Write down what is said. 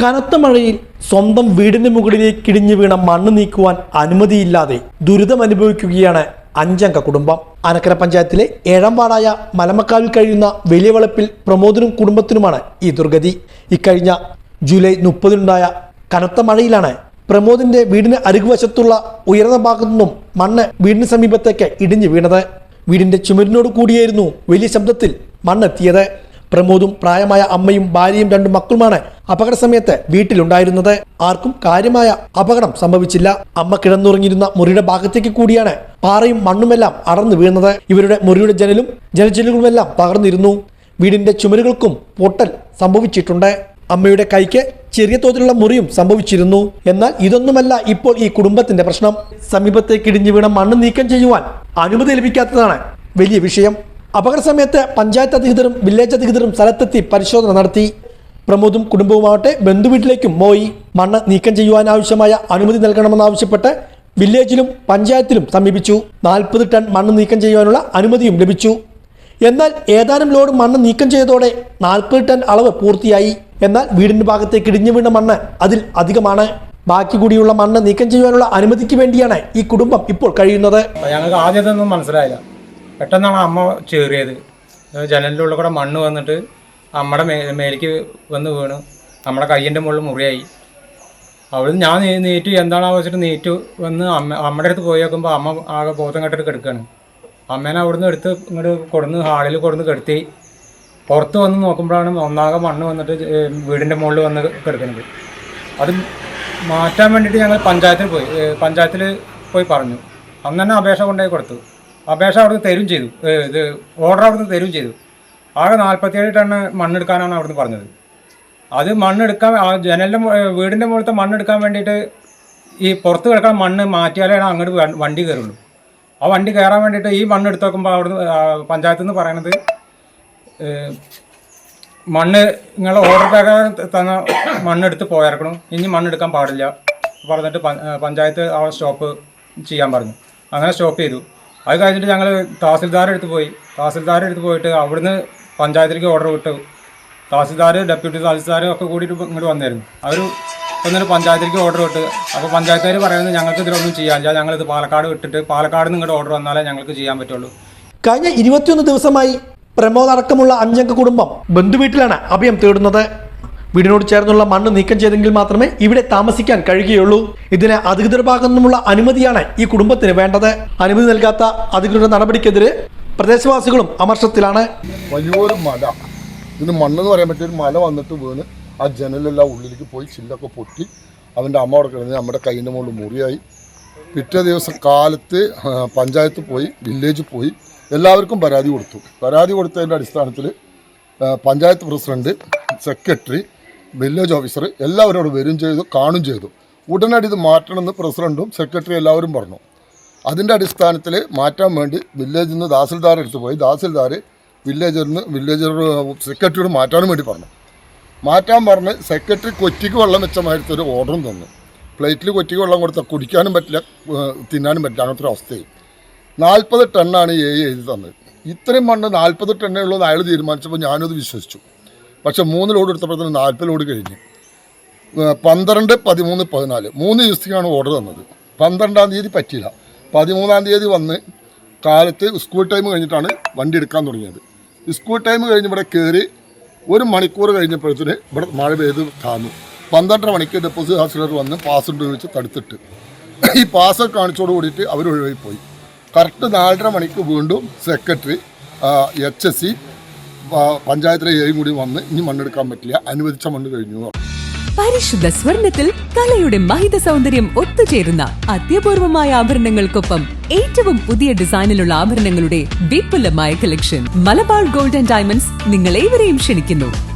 കനത്ത മഴയിൽ സ്വന്തം വീടിന് മുകളിലേക്ക് ഇടിഞ്ഞു വീണ മണ്ണ് നീക്കുവാൻ അനുമതിയില്ലാതെ ദുരിതമനുഭവിക്കുകയാണ് അഞ്ചംഗ കുടുംബം. അനക്കര പഞ്ചായത്തിലെ ഏഴാംപാടായ മലമക്കാവിൽ കഴിയുന്ന വലിയ വളപ്പിൽ പ്രമോദിനും കുടുംബത്തിനുമാണ് ഈ ദുർഗതി. ഇക്കഴിഞ്ഞ ജൂലൈ മുപ്പതിനുണ്ടായ കനത്ത മഴയിലാണ് പ്രമോദിന്റെ വീടിന് അരികുവശത്തുള്ള ഉയർന്ന ഭാഗത്തു നിന്നും മണ്ണ് വീടിന് സമീപത്തേക്ക് ഇടിഞ്ഞു വീണത്. വീടിന്റെ ചുമരിനോട് കൂടിയായിരുന്നു വലിയ ശബ്ദത്തിൽ മണ്ണെത്തിയത്. പ്രമോദും പ്രായമായ അമ്മയും ഭാര്യയും രണ്ടു മക്കളുമാണ് അപകട സമയത്ത് വീട്ടിലുണ്ടായിരുന്നത്. ആർക്കും കാര്യമായ അപകടം സംഭവിച്ചില്ല. അമ്മ കിടന്നുറങ്ങിയിരുന്ന മുറിയുടെ ഭാഗത്തേക്ക് കൂടിയാണ് പാറയും മണ്ണുമെല്ലാം അടർന്നു വീഴുന്നത് ഇവരുടെ മുറിയുടെ ജനലും ജനച്ചിലുകളുമെല്ലാം തകർന്നിരുന്നു. വീടിന്റെ ചുമരുകൾക്കും പൊട്ടൽ സംഭവിച്ചിട്ടുണ്ട്. അമ്മയുടെ കൈക്ക് ചെറിയ തോതിലുള്ള മുറിയും സംഭവിച്ചിരുന്നു. എന്നാൽ ഇതൊന്നുമല്ല ഇപ്പോൾ ഈ കുടുംബത്തിന്റെ പ്രശ്നം. സമീപത്തേക്ക് ഇടിഞ്ഞു വീണ മണ്ണ് നീക്കം ചെയ്യുവാൻ അനുമതി ലഭിക്കാത്തതാണ് വലിയ വിഷയം. അപകട സമയത്ത് പഞ്ചായത്ത് അധികൃതരും വില്ലേജ് അധികൃതരും സ്ഥലത്തെത്തി പരിശോധന നടത്തി. പ്രമോദും കുടുംബവുമാവട്ടെ ബന്ധുവീട്ടിലേക്കും പോയി മണ്ണ് നീക്കം ചെയ്യുവാനാവശ്യമായ അനുമതി നൽകണമെന്നാവശ്യപ്പെട്ട് വില്ലേജിലും പഞ്ചായത്തിലും സമീപിച്ചു. നാൽപ്പത് ടൺ മണ്ണ് നീക്കം ചെയ്യുവാനുള്ള അനുമതിയും ലഭിച്ചു. എന്നാൽ ഏതാനും ലോഡ് മണ്ണ് നീക്കം ചെയ്തതോടെ നാൽപ്പത് ടൺ അളവ് പൂർത്തിയായി. എന്നാൽ വീടിന്റെ ഭാഗത്തേക്ക് ഇടിഞ്ഞു വീണ മണ്ണ് അതിൽ അധികമാണ്. ബാക്കി കൂടിയുള്ള മണ്ണ് നീക്കം ചെയ്യുവാനുള്ള അനുമതിക്ക് വേണ്ടിയാണ് ഈ കുടുംബം ഇപ്പോൾ കഴിയുന്നത്. ഞങ്ങൾക്ക് ഞങ്ങൾക്ക് ആദ്യത്തൊന്നും മനസ്സിലായില്ല. പെട്ടെന്നാണ് അമ്മ ചേറിയത്. ജനലിന്റെ ഉള്ളിൽ കൂടെ മണ്ണ് വന്നിട്ട് അമ്മയുടെ മേ മേലേക്ക് വന്ന് വീണു. നമ്മുടെ കയ്യിന്റെ മുകളിൽ മുറിയായി. അവിടെ ഞാൻ നീറ്റ് എന്താണോ വെച്ചിട്ട് നീറ്റു വന്ന് അമ്മ അമ്മയുടെ അടുത്ത് പോയി നോക്കുമ്പോൾ അമ്മ ആകെ ബോധം കെട്ടിട്ട് കിടക്കുകയാണ് അമ്മേനെ അവിടുന്ന് എടുത്ത് ഇങ്ങോട്ട് കൊടുന്ന് ഹാളിൽ കൊടുന്ന് കിടത്തി. പുറത്ത് വന്ന് നോക്കുമ്പോഴാണ് ഒന്നാകെ മണ്ണ് വന്നിട്ട് വീടിന്റെ മുകളിൽ വന്ന് കിടക്കുന്നത് അത് മാറ്റാൻ വേണ്ടിയിട്ട് ഞങ്ങൾ പഞ്ചായത്തിൽ പോയി പഞ്ചായത്തിൽ പോയി പറഞ്ഞു. അന്ന് തന്നെ അപേക്ഷ കൊണ്ടുപോയി കൊടുത്തു. അപേക്ഷ അവിടുന്ന് തരും ചെയ്തു. ഇത് ഓർഡർ അവിടുന്ന് തരും ചെയ്തു. ആകെ നാൽപ്പത്തിയേഴ് ടണ്ണ് മണ്ണെടുക്കാനാണ് അവിടുന്ന് പറഞ്ഞത്. അത് മണ്ണെടുക്കാൻ ജനലിന്റെ വീടിന്റെ മുകളിലത്തെ മണ്ണെടുക്കാൻ വേണ്ടിയിട്ട് ഈ പുറത്ത് കിടക്കാൻ മണ്ണ് മാറ്റിയാലേ അങ്ങോട്ട് വണ്ടി കയറുള്ളൂ. ആ വണ്ടി കയറാൻ വേണ്ടിയിട്ട് ഈ മണ്ണ് എടുത്ത് നോക്കുമ്പോൾ അവിടുന്ന് പഞ്ചായത്തിൽ നിന്ന് പറയണത് മണ്ണ് നിങ്ങൾ ഓർഡർ പ്രകാരം തന്ന മണ്ണെടുത്ത് പോയിറക്കണം ഇനി മണ്ണെടുക്കാൻ പാടില്ല. പറഞ്ഞിട്ട് പഞ്ചായത്ത് ആ സ്റ്റോപ്പ് ചെയ്യാൻ പറഞ്ഞു. അങ്ങനെ സ്റ്റോപ്പ് ചെയ്തു. അത് കഴിഞ്ഞിട്ട് ഞങ്ങൾ തഹസിൽദാരുടെ അടുത്ത് പോയി. തഹസിൽദാരുടെ അടുത്ത് പോയിട്ട് അവിടുന്ന് പഞ്ചായത്തിലേക്ക് ഓർഡർ വിട്ടു. തഹസിൽദാർ ഡെപ്യൂട്ടി തഹസിൽദാർ ഒക്കെ കൂടിയിട്ട് ഇങ്ങോട്ട് വന്നിരുന്നു. അവർ ഒന്നൊരു പഞ്ചായത്തിലേക്ക് ഓർഡർ വിട്ട്. അപ്പോൾ പഞ്ചായത്തുകാർ പറയുന്നത് ഞങ്ങൾക്ക് ഇതിലൊന്നും ചെയ്യാനില്ല ഞങ്ങളിത് പാലക്കാട് വിട്ടിട്ട് പാലക്കാട് നിന്ന് ഓർഡർ വന്നാലേ ഞങ്ങൾക്ക് ചെയ്യാൻ പറ്റുള്ളൂ. കഴിഞ്ഞ ഇരുപത്തിയൊന്ന് ദിവസമായി പ്രമോദ് അടക്കമുള്ള അഞ്ചംഗ കുടുംബം ബന്ധുവീട്ടിലാണ് അഭയം തേടുന്നത്. വീടിനോട് ചേർന്നുള്ള മണ്ണ് നീക്കം ചെയ്തെങ്കിൽ മാത്രമേ ഇവിടെ താമസിക്കാൻ കഴിയുകയുള്ളൂ. ഇതിന് അധികൃതർ ഭാഗത്തു നിന്നുമുള്ള അനുമതിയാണ് ഈ കുടുംബത്തിന് വേണ്ടത്. അനുമതി നൽകാത്ത അധികൃതരുടെ നടപടിക്കെതിരെ പ്രദേശവാസികളും അമർഷത്തിലാണ്. വലിയൊരു മല. ഇതിന് മണ്ണെന്ന് പറയാൻ പറ്റിയ ഒരു മല വന്നിട്ട് വീണ് ആ ജനലെല്ലാം ഉള്ളിലേക്ക് പോയി ചില്ലൊക്കെ പൊട്ടി. അവന്റെ അമ്മ അവിടെ കിടന്ന് നമ്മുടെ കൈയിന്റെ മുകളിൽ മുറിയായി. പിറ്റേ ദിവസം കാലത്ത് പഞ്ചായത്ത് പോയി വില്ലേജ് പോയി. എല്ലാവർക്കും പരാതി കൊടുത്തു. പരാതി കൊടുത്തതിന്റെ അടിസ്ഥാനത്തിൽ panchayat president secretary village officer എല്ലാവരോടും വരും ചെയ്തു കാണും ചെയ്തു. ഉടനടി ഇത് മാറ്റണമെന്ന് പ്രസിഡന്റും സെക്രട്ടറി എല്ലാവരും പറഞ്ഞു. അതിന്റെ അടിസ്ഥാനത്തിൽ മാറ്റാൻ വേണ്ടി വില്ലേജിൽ നിന്ന് തഹസിൽദാർ എടുത്തു പോയി. തഹസിൽദാർ വില്ലേജറിന് വില്ലേജർ സെക്രട്ടറിയോട് മാറ്റാനും വേണ്ടി പറഞ്ഞു. മാറ്റാൻ പറഞ്ഞ് സെക്രട്ടറി കൊറ്റിക്ക് വെള്ളം വെച്ച മാതിരത്തെ ഒരു ഓർഡറും തന്നു. പ്ലേറ്റിൽ കൊറ്റിക്ക് വെള്ളം കൊടുത്താൽ കുടിക്കാനും പറ്റില്ല തിന്നാനും പറ്റില്ല അങ്ങനത്തെ ഒരു അവസ്ഥയായി. നാൽപ്പത് ടണ്ണാണ് എ എഴുതി തന്നത്. ഇത്രയും മണ്ണ് നാൽപ്പത് ടണ്ണേ ഉള്ളൂ എന്ന് അയാൾ തീരുമാനിച്ചപ്പോൾ ഞാനത് വിശ്വസിച്ചു. പക്ഷേ മൂന്ന് ലോഡ് എടുത്തപ്പോഴത്തേന് നാൽപ്പത് ലോഡ് കഴിഞ്ഞ്. പന്ത്രണ്ട് പതിമൂന്ന് പതിനാല്. മൂന്ന് ദിവസത്തേക്കാണ് ഓർഡർ തന്നത്. പന്ത്രണ്ടാം തീയതി പറ്റിയില്ല. പതിമൂന്നാം തീയതി വന്ന് കാലത്ത് സ്കൂൾ ടൈം കഴിഞ്ഞിട്ടാണ് വണ്ടി എടുക്കാൻ തുടങ്ങിയത്. സ്കൂൾ ടൈം കഴിഞ്ഞ് ഇവിടെ കയറി ഒരു മണിക്കൂർ കഴിഞ്ഞപ്പോഴത്തേന് ഇവിടെ മഴ പെയ്ത് താന്നു. പന്ത്രണ്ടര മണിക്ക് ഡെപ്പോസിറ്റ് ഹാസ്റ്റലർ വന്ന് പാസ് ഉപയോഗിച്ച് തടുത്തിട്ട്. ഈ പാസ് കാണിച്ചോട് കൂടിയിട്ട് അവർ ഒഴിവായി പോയി. കറക്റ്റ് നാലര മണിക്ക് വീണ്ടും സെക്രട്ടറി എച്ച് എസ് സി പഞ്ചായത്തിലെ ഏയും കൂടി വന്ന് ഇനി മണ്ണെടുക്കാൻ പറ്റില്ല. അനുവദിച്ച മണ്ണ് കഴിഞ്ഞു. പരിശുദ്ധ സ്വർണത്തിൽ കലയുടെ മഹിത സൗന്ദര്യം ഒത്തുചേരുന്ന അത്യപൂർവമായ ആഭരണങ്ങൾക്കൊപ്പം ഏറ്റവും പുതിയ ഡിസൈനിലുള്ള ആഭരണങ്ങളുടെ വിപുലമായ collection. Malabar gold and diamonds നിങ്ങളെ ഏവരെയും ക്ഷണിക്കുന്നു.